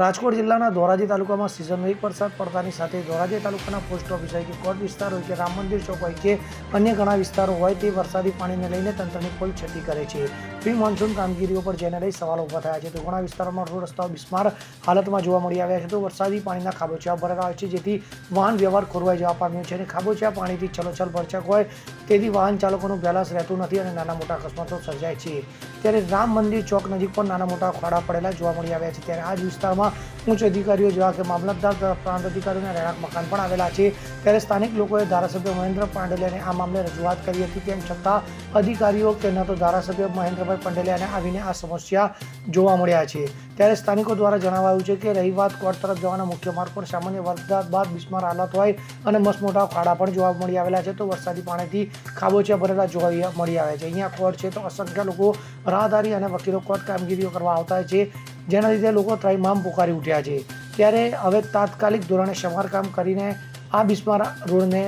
રાજકોટ જિલ્લાના ધોરાજી તાલુકામાં સિઝનનો એક વરસાદ પડતાની સાથે ધોરાજી તાલુકાના પોસ્ટ ઓફિસ હોય કે કોર્ટ વિસ્તાર હોય કે રામ મંદિર ચોક હોય કે અન્ય ઘણા વિસ્તારો હોય તે વરસાદી પાણીને લઈને તંત્રની કોઈ ક્ષતિ કરે છે. પ્રી મોન્સૂન કામગીરીઓ પર જેને લઈ સવાલો ઊભા થયા છે. તો ઘણા વિસ્તારોમાં રોડ રસ્તાઓ બિસ્માર હાલતમાં જોવા મળી આવ્યા છે. તો વરસાદી પાણીના ખાબોચિયા ભરેલા હોય છે, જેથી વાહન વ્યવહાર ખોરવાઈ જવા પામ્યો છે અને ખાબોચિયા પાણીથી છલોછલ ભરચક હોય તેથી વાહન ચાલકોનું બેલેન્સ રહેતું નથી અને નાના મોટા અકસ્માતો સર્જાય છે. ત્યારે રામ મંદિર ચોક નજીક પણ નાના મોટા ખાડા પડેલા જોવા મળી આવ્યા છે. ત્યારે આ જ વિસ્તારમાં ઉચ્ચ અધિકારીઓ જેવા કે મામલતદાર પ્રાંત અધિકારીઓના રહેણાંક મકાન પણ આવેલા છે. ત્યારે સ્થાનિક લોકોએ ધારાસભ્ય મહેન્દ્ર પાંડેલિયાને આ મામલે રજૂઆત કરી હતી. તેમ છતાં અધિકારીઓ કે ન તો ધારાસભ્ય મહેન્દ્રભાઈ પંડેલિયાને આવીને આ સમસ્યા જોવા મળ્યા છે. ત્યારે સ્થાનિકો દ્વારા જણાવાયું છે કે રહી વાત કોર્ટ તરફ જવાના મુખ્ય માર્ગ પર સામાન્ય વરસાદ બાદ બિસ્માર હાલત હોય અને મસમોટા ખાડા પણ જોવા મળી આવેલા છે, તો વરસાદી પાણીથી ખાબોચિયા ભરેલા જોવા મળી આવ્યા છે. અહીંયા કોર્ટ છે, તો અસંખ્ય લોકો રાહદારી અને વકીલો કોર્ટ કામગીરીઓ કરવા આવતા છે, જેના લીધે લોકો ત્રાહિમામ પુકારી ઉઠ્યા છે. ત્યારે હવે તાત્કાલિક ધોરણે સમારકામ કરીને આ બિસ્માર રોડને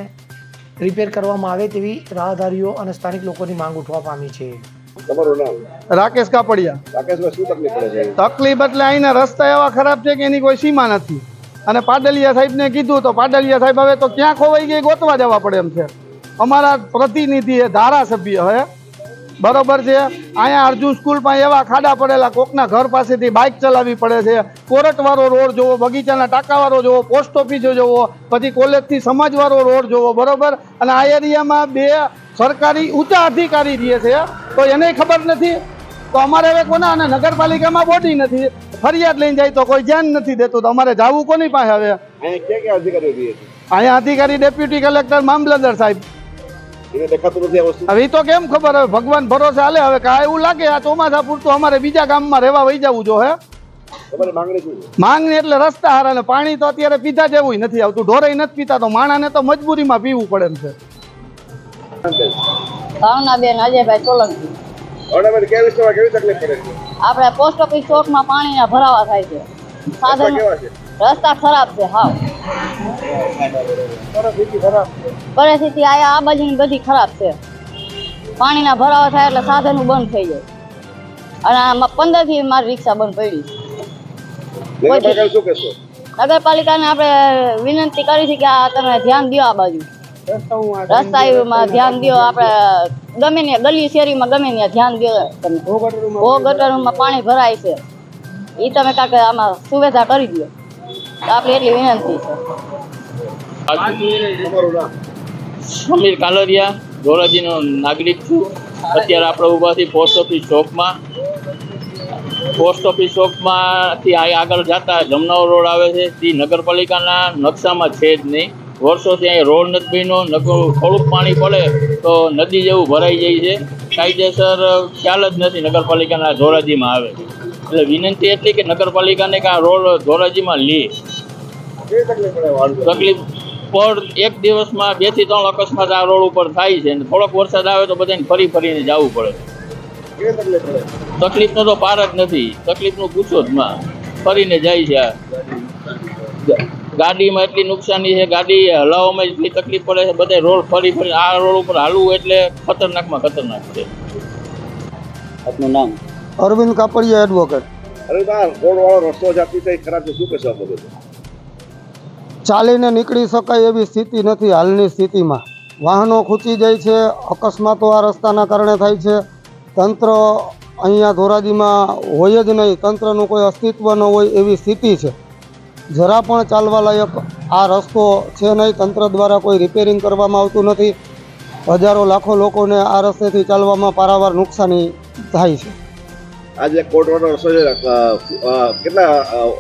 રિપેર કરવામાં આવે તેવી રાહદારીઓ અને સ્થાનિક લોકોની માંગ ઉઠવા પામી છે. તમારું નામ? રાકેશ કાપડિયા. રાકેશભાઈ શું તકલીફ પડે છે? તકલીફ એટલે અહીંના રસ્તા એવા ખરાબ છે કે એની કોઈ સીમા નથી. અને પાડલિયા સાહેબને કીધું તો પાડલિયા સાહેબ હવે તો ક્યાં ખોવાઈ ગઈ ગોતવા જવા પડે એમ છે. અમારા પ્રતિનિધિ એ ધારાસભ્ય હે. બરોબર છે? અહીંયા અર્જુન સ્કૂલ પાસે એવા ખાડા પડેલા કોકના ઘર પાસેથી બાઇક ચલાવવી પડે છે. કોરટવાળો રોડ જોવો બગીચાના ટાંકાવાળો જોવો પોસ્ટ ઓફિસ જોવો પછી કોલેજથી સમાજવાળો રોડ જોવો બરોબર? અને આ એરિયામાં બે સરકારી ઊંચા અધિકારી જે છે તો એને ખબર નથી. તો અમારે હવે કોના અને નગરપાલિકામાં બોડી નથી. ફરિયાદ લઈને જાય તો કોઈ ધ્યાન નથી દેતું. તો અમારે જવું કોની પાસે હવે? અહીંયા અધિકારી ડેપ્યુટી કલેક્ટર મામલતદાર સાહેબ. હવે તો કેમ ખબર? હવે ભગવાન ભરોસે હાલે. હવે કાંઈ એવું લાગે આ ચોમાસા પૂરતું અમારે બીજા ગામમાં રહેવા વહી જવું જો હે? માંગણી એટલે રસ્તા હારા ને પાણી તો અત્યારે પીધા જેવું નથી આવતું. ઢોરાઈ નથી પીતા તો માણાને તો મજબૂરીમાં પીવું પડે છે. ભાવનાબેન અજયભાઈ સોલંકી. અરણાબેન કયા વિસ્તારમાં કેવી તકલીફ પડે છે? આપણે પોસ્ટ ઓફિસ ચોકમાં પાણીના ભરાવા થાય છે. સાધન રસ્તા ખરાબ છે હા પરિસ્થિતિ આયા આ બાજુની બધી ખરાબ છે. પાણીના ભરાવા થાય એટલે સાધનો બંધ થઈ જાય. અને પંદરથી મારી રિક્ષા બંધ પડી. નગરપાલિકાને આપણે વિનંતી કરી છે કે આ તમે ધ્યાન દો આ બાજુ. રસ્તામાં ધ્યાન દો, આપણે ગમે ને ગલી શેરીમાં ગમે ને ધ્યાન દો. ભો ગટરમાં પાણી ભરાય છે. એ તમે કાંઈક આમાં સુવિધા કરી દો. આપણે એટલી વિનંતી છે. સમીર કાલરિયા, ધોરાજીનો નાગરિક છું. અત્યારે આપણે ઊભા છીએ પોસ્ટ ઓફિસ ચોકમાં. પોસ્ટ ઓફિસ ચોકમાંથી આગળ જતા જમનાવ રોડ આવે છે. તે નગરપાલિકાના નકશામાં છે જ નહીં. વર્ષોથી અહીં રોડ નથી બન્યો નકરું થોડુંક પાણી પડે તો નદી જેવું ભરાઈ જાય છે. કાયદેસર ખ્યાલ જ નથી નગરપાલિકાના ધોરાજીમાં આવે. એટલે વિનંતી એટલી કે નગરપાલિકાને કે આ રોડ ધોરાજીમાં લે. તકલીફ પર એક દિવસમાં બેથી ત્રણ અકસ્માત આ રોડ ઉપર થાય છે અને થોડોક વરસાદ આવે તો બધાને ફરી ફરીને જવું પડે. તકલીફનો તો પાર જ નથી. તકલીફનું પૂછો જ માં. ફરીને જાય છે આ. ગાડીમાં એટલી નુકસાની છે ગાડી હલાવવામાં એટલી તકલીફ પડે છે બધા રોડ ફરી ફરી આ રોડ ઉપર હાલવું એટલે ખતરનાકમાં ખતરનાક છે. આપનું નામ? અરવિંદ કાપડિયા એડવોકેટ અરે ના રસ્તો જાતી થઈ ખરાબ છે શું કહેશો ચાલીને નીકળી શકાય એવી સ્થિતિ નથી હાલની સ્થિતિમાં. વાહનો ખૂંચી જાય છે અકસ્માતો આ રસ્તાના કારણે થાય છે. તંત્ર અહીંયા ધોરાજીમાં હોય જ નહીં તંત્રનું કોઈ અસ્તિત્વ ન હોય એવી સ્થિતિ છે. જરા પણ ચાલવા લાયક આ રસ્તો છે નહીં. તંત્ર દ્વારા કોઈ રિપેરિંગ કરવામાં આવતું નથી. હજારો લાખો લોકોને આ રસ્તેથી ચાલવામાં પારાવાર નુકસાની થાય છે. આજે કોર્ટ વાળો રસ્તો છે કેટલા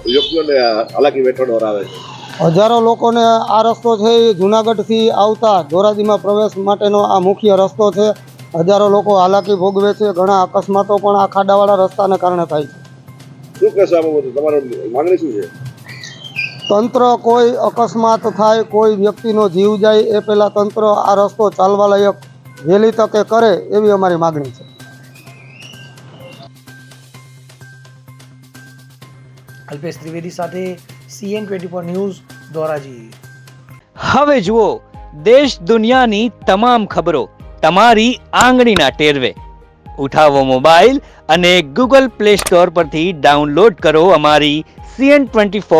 વ્યક્તિઓને હાલાકી વેઠવાનો આવે છે? હજારો લોકોને આ રસ્તો છે એ જુનાગઢથી આવતા ધોરાજીમાં પ્રવેશ માટેનો આ મુખ્ય રસ્તો છે. હજારો લોકો હાલાકી ભોગવે છે. ઘણા અકસ્માતો પણ આ ખાડાવાળા રસ્તાને કારણે થાય છે. શું કહેશો આ બાબતે તમારો માંગણી શું છે? તંત્ર કોઈ અકસ્માત થાય કોઈ વ્યક્તિનો જીવ જાય એ પહેલાં તંત્ર આ રસ્તો ચાલવા લાયક વહેલી તકે કરે એવી અમારી માગણી છે. અલ્પેશ ત્રિવેદી સાથે CN twenty four news Dhoraji. હવે જુઓ દેશ દુનિયાની તમામ ખબરો તમારી આંગળીના ટેરવે. ઉઠાવો મોબાઈલ અને ગૂગલ પ્લે સ્ટોર પરથી ડાઉનલોડ કરો અમારી સીએન ટ્વેન્ટી